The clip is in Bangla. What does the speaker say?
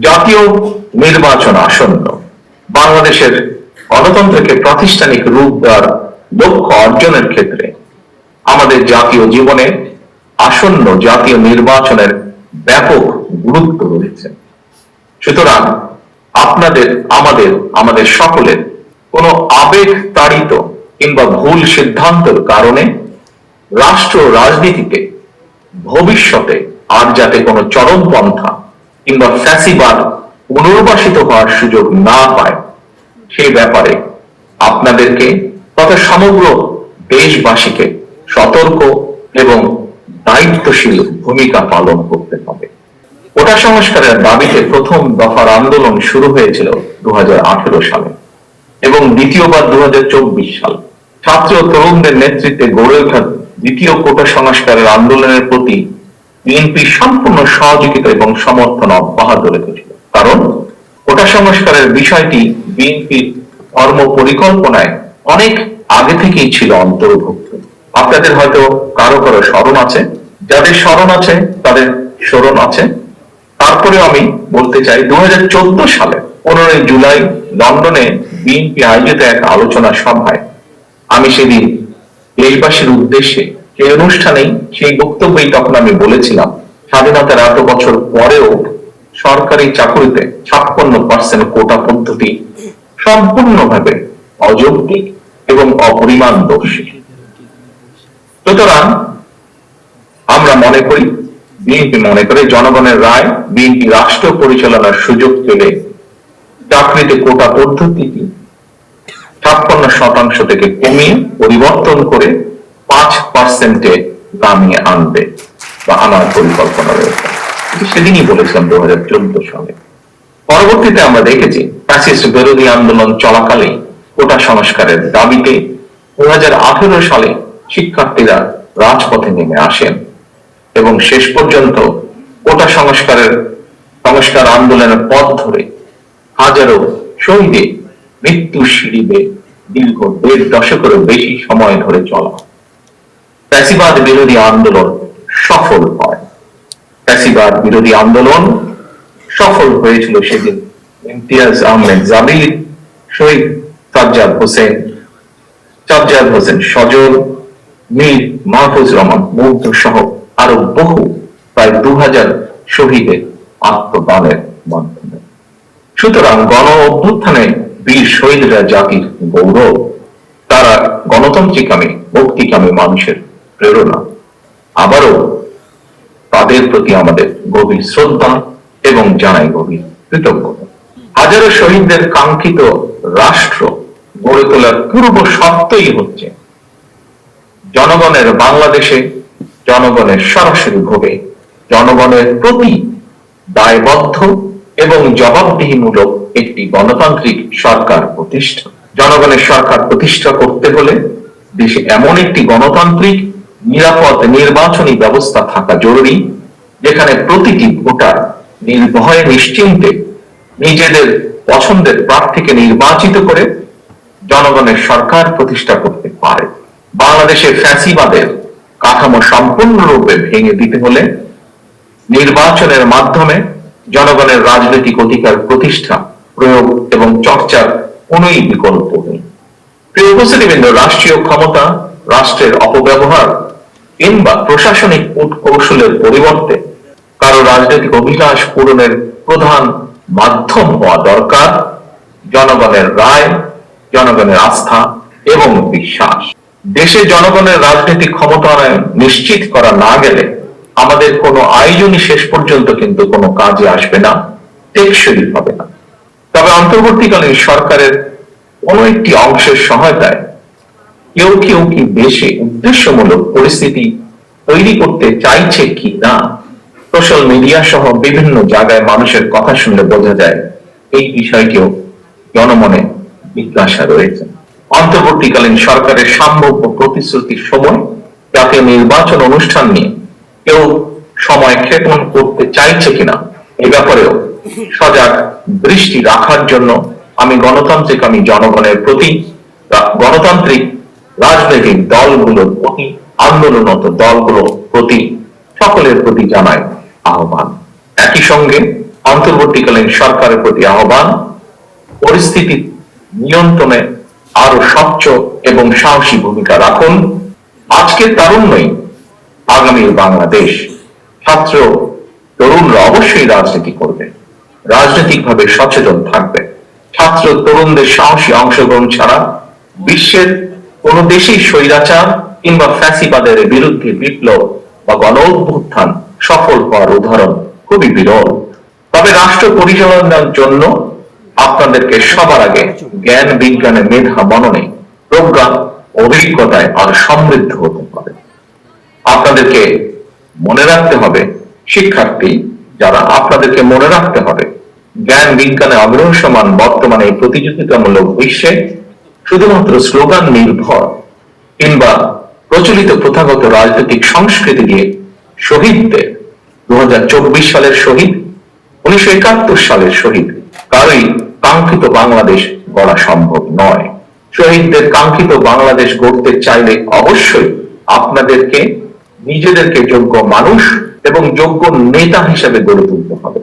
জাতীয় নির্বাচন আসন্ন। বাংলাদেশের গণতন্ত্রকে প্রাতিষ্ঠানিক রূপ দেওয়ার লক্ষ্য অর্জনের ক্ষেত্রে আমাদের জাতীয় জীবনে আসন্ন জাতীয় নির্বাচনের ব্যাপক গুরুত্ব রয়েছে। সুতরাং আপনাদের, আমাদের আমাদের সকলের কোনো আবেগ তাড়িত কিংবা ভুল সিদ্ধান্তের কারণে রাষ্ট্র রাজনীতিতে ভবিষ্যতে আর যাতে কোনো চরমপন্থা কিংবা ফ্যাসিবাদ পুনর্বাসিত হওয়ার সুযোগ না পায়, সেই ব্যাপারে আপনাদেরকে তথা সমগ্র দেশবাসীকে সতর্ক এবং দায়িত্বশীল ভূমিকা পালন করতে হবে। কোটা সংস্কারের দাবিতে প্রথম দফার আন্দোলন শুরু হয়েছিল দু হাজার আঠেরো সালে এবং দ্বিতীয়বার দু হাজার চব্বিশ সাল। ছাত্র তরুণদের নেতৃত্বে গড়ে ওঠা দ্বিতীয় কোটা সংস্কারের আন্দোলনের প্রতি বিএনপি সম্পূর্ণ সহযোগিতা এবং সমর্থন অব্যাহত রেখেছিল। কারণ কোটা সংস্কারের বিষয়টি বিএনপির কর্ম পরিকল্পনায় অনেক আগে থেকেই ছিল অন্তর্ভুক্ত। আপনাদের হয়তো কারও কারও স্মরণ আছে, যাদের স্মরণ আছে তাদের স্মরণ আছে। তারপরে আমি বলতে চাই দু হাজার চোদ্দ সালে পনেরোই জুলাই লন্ডনে বিএনপি আয়োজিত এক আলোচনা সভায় আমি সেদিন দেশবাসীর উদ্দেশ্যে সেই অনুষ্ঠানেই সেই বক্তব্যই তখন আমি বলেছিলাম, স্বাধীনতার এত বছর পরেও সরকারি চাকরিতে ছাপ্পান্ন পার্সেন্ট কোটা পদ্ধতি সম্পূর্ণভাবে অযৌক্তিক এবং অপরিমাণ দোষী সুতরাং আমরা মনে করি, বিএনপি মনে করে জনগণের রায়, বিএনপি রাষ্ট্র পরিচালনার সুযোগ পেলে চাকরিতে কোটা পদ্ধতিটি ছাপ্পান্ন শতাংশ থেকে কমিয়ে পরিবর্তন করে পাঁচ পার্সেন্টে নামিয়ে আনবে বা আনার পরিকল্পনা রয়েছে। সেদিনই বলেছিলাম দু হাজার চোদ্দ সালে পরবর্তীতে আমরা দেখেছি ফ্যাসিস্ট বিরোধী আন্দোলন চলাকালে কোটা সংস্কারের দাবিতে দু হাজার আঠেরো সালে শিক্ষার্থীরা রাজপথে নেমে আসেন এবং শেষ পর্যন্ত কোটা সংস্কারের সংস্কার আন্দোলনের পথ ধরে হাজারো শহীদে মৃত্যু সিঁড়িবে দীর্ঘ দেড় দশকেরও বেশি সময় ধরে চলা ফ্যাসিবাদ বিরোধী আন্দোলন সফল হয়। ফ্যাসিবাদ বিরোধী আন্দোলন সফল হয়েছিল সেদিন ইমতিয়াজ আহমেদ জাবির শহীদ সাজ্জাদ হোসেন সাজ্জাদ হোসেন সজল, মীর মাহফুজ রহমান মুগ্ধ সহ আরও বহু, প্রায় দু হাজার শহীদের আত্মদানের মাধ্যমে। সুতরাং গণ অভ্যুত্থানে বীর শহীদরা জাতির গৌরব। তারা গণতান্ত্রিকামী মুক্তিকামী মানুষের প্রেরণা। আবারও তাদের প্রতি আমাদের গভীর শ্রদ্ধা এবং জানাই গভীর কৃতজ্ঞতা। হাজারো শহীদদের কাঙ্ক্ষিত রাষ্ট্র গড়ে তোলার পূর্ব শর্তই হচ্ছে, জনগণের বাংলাদেশে জনগণের সরাসরি ভোগে জনগণের প্রতি দায়বদ্ধ এবং জবাবদিহিমূলক একটি গণতান্ত্রিক সরকার প্রতিষ্ঠা। জনগণের সরকার প্রতিষ্ঠা করতে হলে দেশে এমন একটি গণতান্ত্রিক নিরাপদ নির্বাচনী ব্যবস্থা থাকা জরুরি, যেখানে প্রতিটি ভোটার নির্ভয়ে নিশ্চিন্তে নিজেদের পছন্দের প্রার্থীকে নির্বাচিত করে জনগণের সরকার প্রতিষ্ঠা করতে পারে। বাংলাদেশে ফ্যাসিবাদের কাঠামো সম্পূর্ণরূপে ভেঙে দিতে হলে নির্বাচনের মাধ্যমে জনগণের রাজনৈতিক অধিকার প্রতিষ্ঠা, প্রয়োগ এবং চর্চার কোনই বিকল্প নেই। প্রিয় উপস্থিতিবৃন্দ, রাষ্ট্রীয় ক্ষমতা রাষ্ট্রের অপব্যবহার কিংবা প্রশাসনিক কৌশলের পরিবর্তে কারও রাজনৈতিক অভিলাষ পূরণের প্রধান মাধ্যম হওয়া দরকার জনগণের রায়, জনগণের আস্থা এবং বিশ্বাস। দেশে জনগণের রাজনৈতিক ক্ষমতায়ন নিশ্চিত করা না গেলে আমাদের কোনো আয়োজনই শেষ পর্যন্ত কিন্তু কোনো কাজে আসবে না, টেকসই হবে না। তবে অন্তর্বর্তীকালীন সরকারের কোন একটি অংশের সহায়তায় কেউ কেউ কি দেশে উদ্দেশ্যমূলক পরিস্থিতি তৈরি করতে চাইছে কি না? সোশ্যাল মিডিয়া সহ বিভিন্ন জায়গায় মানুষের কথা শুনলে বোঝা যায়, এই বিষয়টিও জনমনে জিজ্ঞাসা রয়েছে। অন্তর্বর্তীকালীন সরকারের সম্ভাব্য প্রতিশ্রুতির সময় জাতীয় নির্বাচন অনুষ্ঠান নিয়ে কেউ সময় ক্ষেপণ করতে চাইছে কিনা, এ ব্যাপারেও সজাগ দৃষ্টি রাখার জন্য আমি গণতান্ত্রিক আমি জনগণের প্রতি গণতান্ত্রিক রাজনৈতিক দলগুলোর প্রতি আন্দোলনত দলগুলোর প্রতি সকলের প্রতি জানাই আহ্বান। একই সঙ্গে অন্তর্বর্তীকালীন সরকারের প্রতি আহ্বান, পরিস্থিতি নিয়ন্ত্রণে আরও স্বচ্ছ এবং সাহসী ভূমিকা রাখুন। আজকের তারুণ্যই আগামীর বাংলাদেশ। ছাত্র তরুণরা অবশ্যই রাজনীতি করবে, রাজনৈতিকভাবে সচেতন থাকবে। ছাত্র তরুণদের সাহসী অংশগ্রহণ ছাড়া বিশ্বের কোন দেশেই স্বৈরাচার কিংবা ফ্যাসিবাদের বিরুদ্ধে বিপ্লব বা গণ অভ্যুত্থান সফল হওয়ার উদাহরণ খুবই বিরল। তবে রাষ্ট্র পরিচালনার জন্য আপনাদেরকে সবার আগে জ্ঞান বিজ্ঞানের মেধা, মননে প্রজ্ঞা, অভিজ্ঞতায় আর সমৃদ্ধ হতে হবে। আপনাদেরকে মনে রাখতে হবে, শিক্ষার্থী, যারা আপনাদেরকে মনে রাখতে হবে, জ্ঞান, বিজ্ঞানে অগ্রসমান বর্তমানে এই প্রতিযোগিতামূলক বিশ্বে শুধুমাত্র স্লোগান নির্ভর। কিংবা প্রচলিত প্রথাগত রাজনৈতিক সংস্কৃতি দিয়ে শহীদদের দু হাজার চব্বিশ সালের শহীদ, উনিশশো একাত্তর সালের শহীদ কারোই কাঙ্ক্ষিত বাংলাদেশ গড়া সম্ভব নয়। শহীদদের কাঙ্ক্ষিত বাংলাদেশ গড়তে চাইলে অবশ্যই আপনাদেরকে, নিজেদেরকে যোগ্য মানুষ এবং যোগ্য নেতা হিসেবে গড়ে তুলতে হবে।